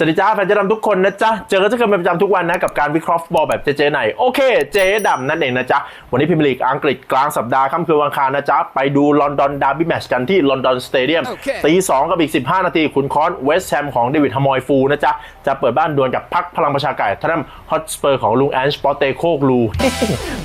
สวัสดีจ้าแฟนเจ๊ดำทุกคนนะจ๊ะ เจอกันเช่นเคยเป็นประจำทุกวันนะ กับการวิเคราะห์ฟุตบอลแบบเจ๊ๆไหน โอเค เจ๊ดำนั่นเองนะจ๊ะ วันนี้พรีเมียร์ลีกอังกฤษกลางสัปดาห์ค่ำคืนวันอังคารนะจ๊ะ ไปดูลอนดอนดาร์บี้แมตช์กันที่ลอนดอนสเตเดียมโอเคตีสองกับอีก 15 นาทีขุนค้อนเวสต์แฮมของเดวิดฮามอยฟูนะจ๊ะ จะเปิดบ้านดวลกับพักพลังประชาไก่ทนัมฮอตสเปอร์ของลุงแอนช์ปอเตโคกลู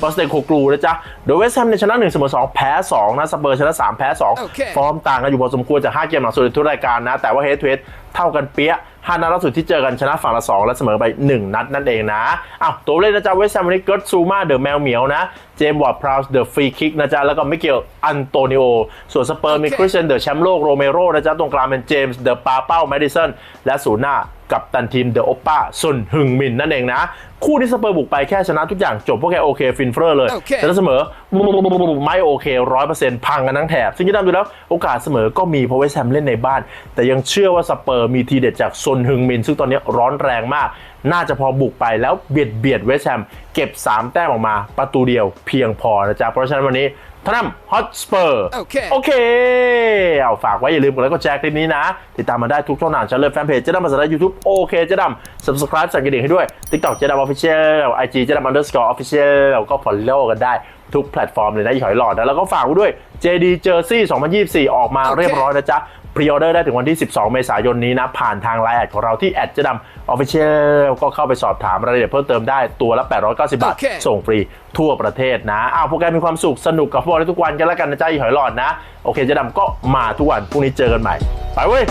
ปอสเตโคกลูนะจ๊ะ โดยเวสต์แฮมในยชนะ1เสมอ2แพ้2นะสเปอร์ชนะ3แพ้2โอเคฟอร์มต่างกันอยู่พอสมควรจาก5เกมหลังสุดในทุกรายการนะแต่ว่าเฮดทูเฮด เท่ากันเปี้ยห้านัดล่าสุดที่เจอกันชนะฝั่งละ 2 และเสมอไป 1 นัดนั่นเองนะอ้าวตัวเล่นนะจ๊ะเวสต์แฮมวันนี้เกิร์ตซูมาเดอะแมวเหมียวนะ เจมส์วอร์ดพราวส์เดอะฟรีคิกนะจ๊ะ แล้วก็มิเกลอันโตนิโอ ส่วนสเปอร์มีโอเคคริสเตียนเดอะแชมป์โลกโรเมโรนะจ๊ะ ตรงกลางเป็นเจมส์เดอะปาเป้าแมดิสันและศูนย์หน้ากับตันทีมเดอะโอปป้าซุนฮึงมินนั่นเองนะ คู่ที่สเปอร์บุกไปแค่ชนะทุกอย่างจบพวกแกโอเคฟินเฟอร์เลยโอเคแต่ถ้าเสมอไม่โอเคร้อยเปอร์เซ็นต์พังกันทั้งแถบ ซึ่งที่ดำดูแล้วโอกาสเสมอก็มีเพราะเวสต์แฮมเล่นในบ้าน แต่ยังเชื่อว่าสเปอร์มีทีเด็ดจากซนฮึงมิน ซึ่งตอนนี้ร้อนแรงมาก น่าจะพอบุกไปแล้วเบียดเบียดเวสต์แฮมเก็บ 3 แต้มออกมาประตูเดียวเพียงพอนะจ๊ะเพราะฉะนั้นวันนี้ทนัมฮอตสเปอร์โอเค ลฝากไว้อย่าลืมกดไลค์กดแชร์คลิปนี้นะ ติดตามมาได้ทุกช่องทางชั้นเลยแฟนเพจเจ๊ดำภาษาไทยยูทูบโอเคเจ๊ดำ subscribe สั่นกระดิ่งให้ด้วย TikTok เจ๊ดำ official IG เจ๊ดำ underscore official แล้วก็ follow กันได้ทุกแพลตฟอร์มเลยนะอีหอยหลอดนะแล้วก็ฝากไว้ด้วย JD Jersey 2024 ออกมาเรียบร้อยนะจ๊ะ พรีออเดอร์ได้ถึงวันที่ 12 เมษายนนี้นะ ผ่านทางไลน์แอดของเราที่แอดเจ๊ดำ official ก็เข้าไปสอบถามรายละเอียดเพิ่มเติมได้ตัวละ 890 บาทโอเคส่งฟรีทั่วประเทศนะอ้าวพวกแกมีความสุข สนุกกับฟุตบอลได้ทุกวันกันแล้วกันนะจ๊ะอีหอยหลอดนะ โอเคเจ๊ดำก็มาทุกวันพรุ่งนี้เจอกันใหม่ ไปเว้ย